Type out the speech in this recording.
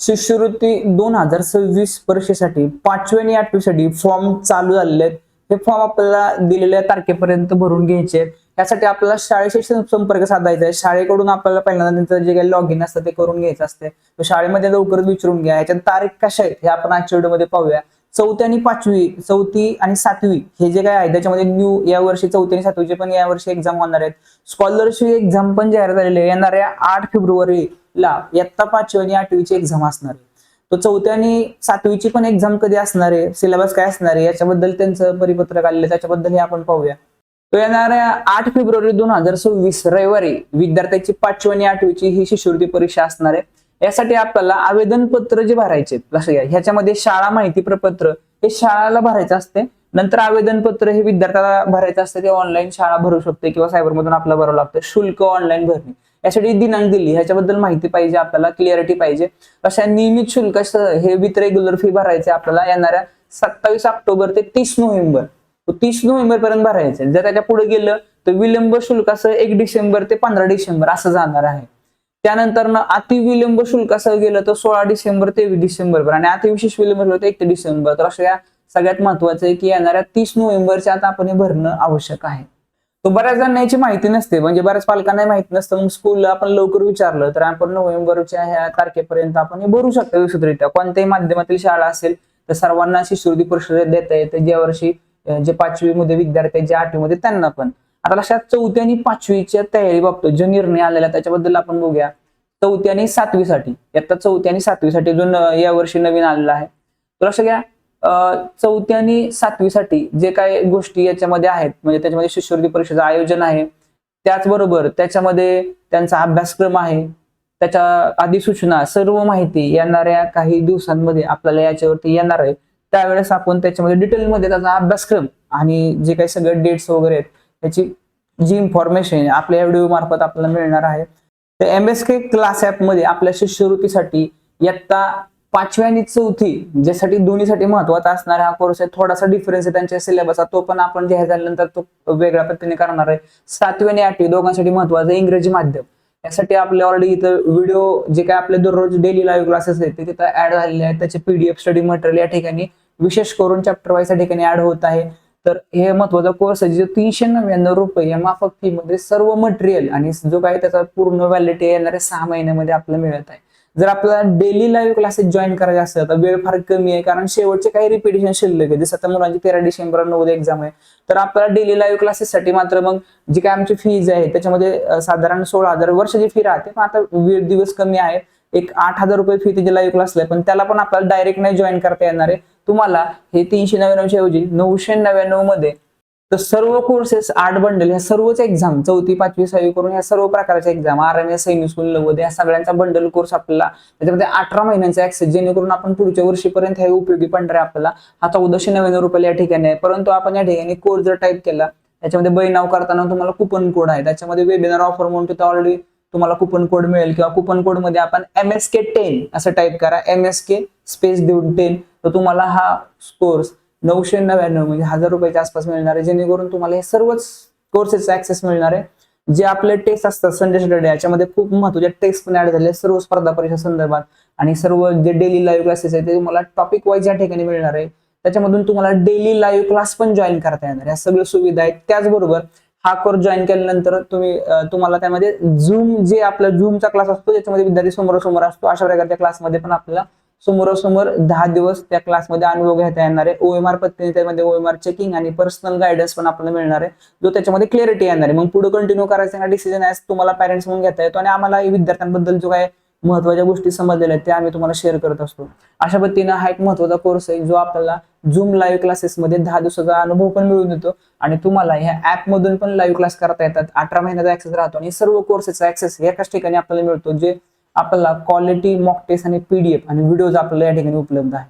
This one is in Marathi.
शिष्यवृत्ती दोन हजार सव्वीस परीक्षेसाठी पाचवी आणि आठवीसाठी फॉर्म चालू झालेले आहेत. हे फॉर्म आपल्याला दिलेल्या तारखेपर्यंत भरून घ्यायचे आहेत. यासाठी आपल्याला शाळेशी संपर्क साधायचा आहे. शाळेकडून आपल्याला पहिल्यांदा त्यांचं जे काही लॉग इन असतं ते करून घ्यायचं असते. शाळेमध्ये लवकरच विचारून घ्या. याच्यात तारीख कशा आहेत हे आपण आजच्या व्हिडिओमध्ये पाहूया. चौथी आणि पाचवी चौथी आणि सातवी हे जे काय आहे त्याच्यामध्ये न्यू या वर्षी चौथी आणि सातवीचे पण या वर्षी एक्झाम होणार आहेत. स्कॉलरशिप एक्झाम पण जाहीर झालेली आहे. येणाऱ्या आठ फेब्रुवारीला इयत्ता पाचवी आणि आठवीची एक्झाम असणार आहे. तो चौथ्या आणि सातवीची पण एक्झाम कधी असणार आहे? सिलेबस काय असणार आहे? याच्याबद्दल त्यांचं परिपत्रक आलेलं आहे. त्याच्याबद्दल हे आपण पाहूया. तो येणाऱ्या आठ फेब्रुवारी दोन हजार सव्वीस रविवारी विद्यार्थ्याची पाचवी आणि आठवीची ही शिष्यवृत्ती परीक्षा असणार आहे. यासाठी आपल्याला आवेदन पत्र जे भरायचे लक्षात घ्या ह्याच्यामध्ये शाळा माहिती प्रपत्र हे शाळाला भरायचं असते. नंतर आवेदन पत्र हे विद्यार्थ्याला भरायचं असतं. ते ऑनलाईन शाळा भरू शकते किंवा सायबरमधून आपल्याला भरावं लागतं. शुल्क ऑनलाईन भरणे. यासाठी दिनांक दिली. ह्याच्याबद्दल माहिती पाहिजे आपल्याला क्लिअरिटी पाहिजे. अशा नियमित शुल्क हे विथ रेग्युलर फी भरायचे आपल्याला येणाऱ्या सत्तावीस ऑक्टोबर ते तीस नोव्हेंबर. तीस नोव्हेंबर पर्यंत भरायचे. जर त्याच्या पुढे गेलं तर विलंब शुल्क असं एक डिसेंबर ते पंधरा डिसेंबर असं जाणार आहे. त्यानंतर ना अति विलंब शुल्क असं गेलं तर सोळा डिसेंबर तेवीस डिसेंबर आणि अतिविशेष विलंब शुल्क एक ते डिसेंबर. तर अशा या सगळ्यात महत्वाचं आहे की येणाऱ्या तीस नोव्हेंबरच्या आता आपण हे भरणं आवश्यक आहे. तो बऱ्याच जणांना याची माहिती नसते. म्हणजे बऱ्याच पालकांना माहिती नसतं. मग स्कूलला आपण लवकर विचारलं तर आपण नोव्हेंबरच्या ह्या तारखेपर्यंत आपण हे भरू शकतो व्यवस्थितरित्या. कोणत्याही माध्यमातील शाळा असेल तर सर्वांना शिष्यवृत्ती परिषद देता येते. ज्या वर्षी जे पाचवी मध्ये विद्यार्थी आहेत, जे आठवी मध्ये त्यांना पण. आता लक्षात चौथी आणि पाचवीच्या तयारी बाबतीत जो निर्णय आलेला त्याच्याबद्दल आपण बघूया. चौथी आणि सातवीसाठी. आता चौथी आणि सातवीसाठी जो या वर्षी नवीन आलेला आहे. तर लक्ष घ्या. चौथी आणि सातवीसाठी जे काही गोष्टी याच्यामध्ये आहेत म्हणजे त्याच्यामध्ये शिष्यवृत्ती परीक्षेचं आयोजन आहे. त्याचबरोबर त्याच्यामध्ये त्यांचा अभ्यासक्रम आहे. त्याच्या अधिसूचना सर्व माहिती येणाऱ्या काही दिवसांमध्ये आपल्याला याच्यावरती येणार आहे. त्यावेळेस आपण त्याच्यामध्ये डिटेलमध्ये त्याचा अभ्यासक्रम आणि जे काही सगळे डेट्स वगैरे आहेत त्याची जी इन्फॉर्मेशन आपल्या व्हिडिओ मार्फत आपल्याला मिळणार आहे. तर एम एस के क्लासमध्ये आपल्या शिष्यवृत्तीसाठी इयत्ता पाचवी आणि चौथी ज्यासाठी दोन्हीसाठी महत्त्वाचा असणारा हा कोर्स आहे थोडासा डिफरन्स आहे त्यांच्या सिलेबसचा तो पण आपण जाहीर झाल्यानंतर तो वेगळ्या पद्धतीने करणार आहे. सातवी आणि आठवी दोघांसाठी महत्वाचं आहे इंग्रजी माध्यम. यासाठी आपले ऑलरेडी इथं व्हिडिओ जे काय आपले दररोज डेली लाईव्ह क्लासेस आहेत ते तिथं ऍड झालेले आहेत. त्याचे पीडीएफ स्टडी मटेरियल या ठिकाणी विशेष करून चॅप्टर वाईज या ठिकाणी ऍड होत आहे. तर हे महत्त्वाचा कोर्स आहे जो तीनशे नव्याण्णव रुपये या माफक फी मध्ये सर्व मटेरियल आणि जो काही त्याचा पूर्ण व्हॅलिटी येणाऱ्या सहा महिन्यामध्ये आपल्याला मिळत आहे. जर आपल्याला डेली लाईव्ह क्लासेस जॉईन करायचे असेल तर वेळ फार कमी आहे कारण शेवटचे काही रिपिटेशन शिल्लक आहे जसं आता मुलांची तेरा डिसेंबर नऊ एक्झाम आहे. तर आपल्याला डेली लाईव्ह क्लासेससाठी मात्र मग जी काय आमची फीज आहे त्याच्यामध्ये साधारण सोळा हजार वर्षाची फी राहते. पण आता वेळ दिवस कमी आहे. एक आठ हजार रुपये फी त्याची लाईव्ह क्लासला आहे पण त्याला पण आपल्याला डायरेक्ट नाही जॉईन करता येणार आहे. तुम्हाला हे तीनशे नव्याण्णवच्या ऐवजी नऊशे नव्याण्णवमध्ये तर सर्व कोर्सेस आठ बंडल ह्या सर्वच एक्झाम चौथी पाचवी सहावी करून ह्या सर्व प्रकारच्या exam R M S Sainik school नव्वद या सगळ्यांचा बंडल कोर्स आपल्याला त्याच्यामध्ये अठरा महिन्यांचा ऍक्सेस जेणेकरून आपण पुढच्या वर्षीपर्यंत हे उपयोगी पडणार आहे आपल्याला हा चौदाशे नव्याण्णव रुपयाला या ठिकाणी आहे. परंतु आपण या ठिकाणी कोर्स जर टाईप केला त्याच्यामध्ये बैनाव करताना तुम्हाला कुपन कोड आहे. त्याच्यामध्ये वेबिनार ऑफर म्हणून तिथं ऑलरेडी तुम्हाला कुपन कोड मिळेल. किंवा कुपन कोडमध्ये आपण एम एस के टेन असं टाईप करा. एम एस के स्पेस देऊन टेन तर तुम्हाला हा कोर्स नऊशे नव्याण्णव म्हणजे हजार रुपयाच्या आसपास मिळणार आहे. जेणेकरून तुम्हाला हे सर्वच कोर्सेसचा ऍक्सेस मिळणार आहे. जे आपले टेस्ट असतात संडे सॅटर्डे याच्यामध्ये खूप महत्त्वाचे टेस्ट पण ऍड झाले सर्व स्पर्धा परीक्षा संदर्भात आणि सर्व जे डेली लाईव्ह क्लासेस आहेत ते तुम्हाला टॉपिक वाईज या ठिकाणी मिळणार आहे त्याच्यामधून तुम्हाला डेली लाईव्ह क्लास पण जॉईन करता येणार या सगळ्या सुविधा आहेत. त्याचबरोबर हा कोर्स जॉईन केल्यानंतर तुम्ही तुम्हाला त्यामध्ये झूम जे आपला झूमचा क्लास असतो त्याच्यामध्ये विद्यार्थी समोरासमोर असतो. अशा प्रकारच्या क्लासमध्ये पण आपल्याला समोरासमोर दहा दिवस त्या क्लासमध्ये अनुभव घेता येणार आहे. ओएमआर पद्धतीने त्यामध्ये ओएमआर चेकिंग आणि पर्सनल गायडन्स पण आपल्याला मिळणार आहे. जो त्याच्यामध्ये क्लिअरिटी येणार आहे. मग पुढे कंटिन्यू करायचा हा डिसिजन आहे तुम्हाला पॅरेंट्स म्हणून घेता येतो आणि आम्हाला विद्यार्थ्यांबद्दल जो काय महत्त्वाच्या गोष्टी समजलेल्या आहेत त्या आम्ही तुम्हाला शेअर करत असतो. अशा पद्धतीनं हा एक महत्त्वाचा कोर्स आहे जो आपल्याला झूम लाईव्ह क्लासेसमध्ये दहा दिवसाचा अनुभव पण मिळून देतो आणि तुम्हाला ह्या ऍपमधून पण लाईव्ह क्लास करता येतात. अठरा महिन्याचा ऍक्सेस राहतो आणि सर्व कोर्सेसचा ऍक्सेस एकाच ठिकाणी आपल्याला मिळतो जे आपल्याला क्वालिटी मॉक टेस्ट आणि पीडीएफ आणि व्हिडिओज आपल्याला या ठिकाणी उपलब्ध आहे